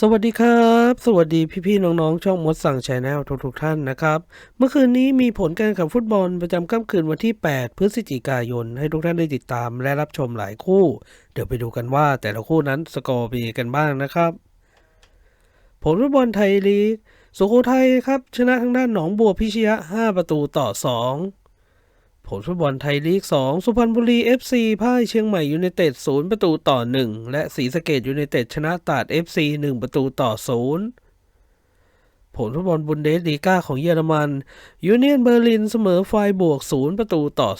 สวัสดีครับ สวัสดีพี่ๆน้องๆ ช่องมดสั่งแชนแนลทุกๆท่านนะครับ เมื่อคืนนี้มีผลการแข่งขันฟุตบอลประจำค่ำคืนวันที่ 8 พฤศจิกายน ให้ทุกท่านได้ติดตามและรับชมหลายคู่ เดี๋ยวไปดูกันว่าแต่ละคู่นั้นสกอร์เป็นยังไงกันบ้างนะครับ ผลฟุตบอลไทยลีกสุโขทัยครับ ชนะทางด้านหนองบัวพิชยะ 5 ประตูต่อ 2 ผลฟุตบอลไทยลีก 2 สุพรรณบุรี FC พ่ายเชียงใหม่ยูไนเต็ด0ประตูต่อ 1 และศรีสะเกดยูไนเต็ดชนะตราด FC 1 ประตูต่อ 0 ผลฟุตบอลบุนเดสลีกาของเยอรมันยูเนียนเบอร์ลินเสมอไฟบวก 0 ประตูต่อ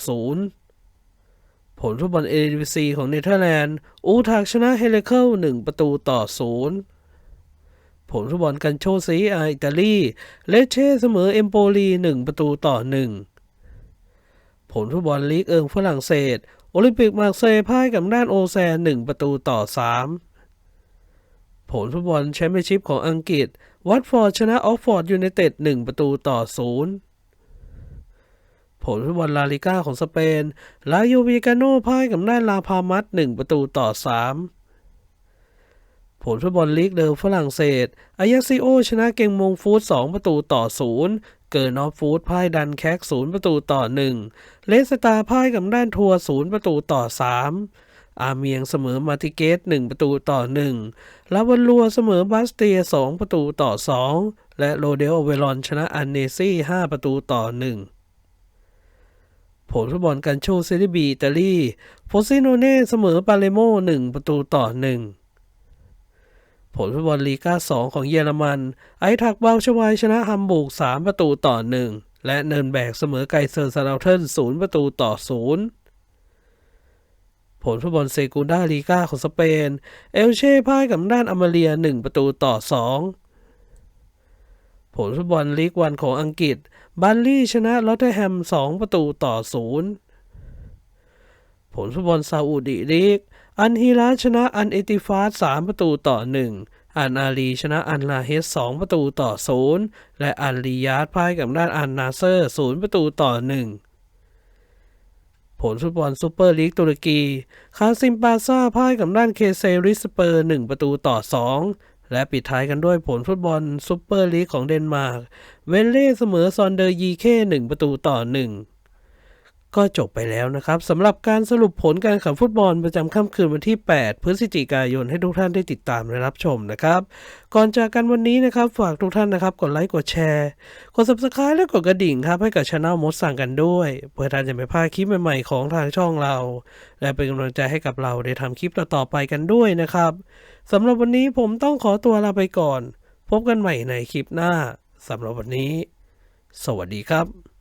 0 ผลฟุตบอลเอเดวีซีของเนเธอร์แลนด์อูทากชนะเฮเลเคิล1 ประตูต่อ 0ผลฟุตบอลกันโชซีอาอิตาลี เลเช่เสมอเอมโปลี 1 ประตูต่อ 1 ผลฟุตบอลลีกเอิงฝรั่งเศส โอลิมปิกมาร์เซย์พ่ายกับด้านโอแซน1ประตูต่อ 3 ผลฟุตบอลแชมเปี้ยนชิพของอังกฤษ วัตฟอร์ดชนะออกฟอร์ดยูไนเต็ด1ประตูต่อ 0 ผลฟุตบอลลาลิก้าของสเปน ลาโยวิกาโนพ่ายกับด้านลาพามัส1ประตูต่อ 3ผลฟุตบอลลีกเดิมฝรั่งเศส อายาซิโอ ชนะเกงมงฟูด2ประตูต่อ 0 เกิร์นอฟฟูดพ่ายดันแคก0ประตูต่อ1เลสตาพ่ายกับด้านทัวร์0ประตูต่อ3อาเมียงเสมอมาติเกต1ประตูต่อ1ลาวันลัวเสมอบาสเตีย2ประตูต่อ2และโรเดโอเวลอนชนะอันเนซี่5ประตูต่อ1ผลฟุตบอลกันโชเซรีบีอิตาลีโฟซิโนเน่เสมอปาเลโม1ประตูต่อ1 ผลฟุตบอลลีกา2ของเยอรมัน ไอทักเบาชวายชนะฮัมบูร์ก3 ประตูต่อ 1 และเนินแบกเสมอไกเซอร์ซาราเทน0ประตูต่อ 0 ผลฟุตบอลเซกูนดาลีกาของสเปน เอลเช่พ่ายกับด้านอเมเรีย 1 ประตูต่อ 2 ผลฟุตบอลลีกวันของอังกฤษ บันลี่ชนะลอตเทอร์แฮม 2 ประตูต่อ 0 ผลฟุตบอลซาอุดิลีก อันฮิลาชนะอันเอติฟาส3ประตูต่อ1อันอาลีชนะอันลาเฮส2ประตูต่อ0และอันลียาดพ่ายกับด้านอันนาเซอร์0ประตูต่อ1ผลฟุตบอลซูเปอร์ลีกตุรกี คาซิมปาซาพ่ายกับด้านเคเซริสเปอร์1ประตูต่อ2และปิดท้ายกันด้วยผลฟุตบอลซูเปอร์ลีกของเดนมาร์ก เวลเล่เสมอซอนเดอร์ยีเค1ประตูต่อ1 ก็จบไปแล้วนะครับสำหรับการสรุปผลการแข่งขันฟุตบอลประจำค่ำคืนวันที่ 8 พฤศจิกายนให้ทุกท่านได้ติดตามและรับชมนะครับ ก่อนจากกันวันนี้นะครับฝากทุกท่านนะครับกดไลค์กดแชร์ กด subscribe และกดกระดิ่งครับให้กับช anel มดสั่งกันด้วย เพื่อท่านจะไม่พลาดคลิปใหม่ๆของทางช่องเรา และเป็นกำลังใจให้กับเราได้ทำคลิปต่อๆไปกันด้วยนะครับสำหรับวันนี้ผมต้องขอตัวลาไปก่อน พบกันใหม่ในคลิปหน้าสำหรับวันนี้ สวัสดีครับ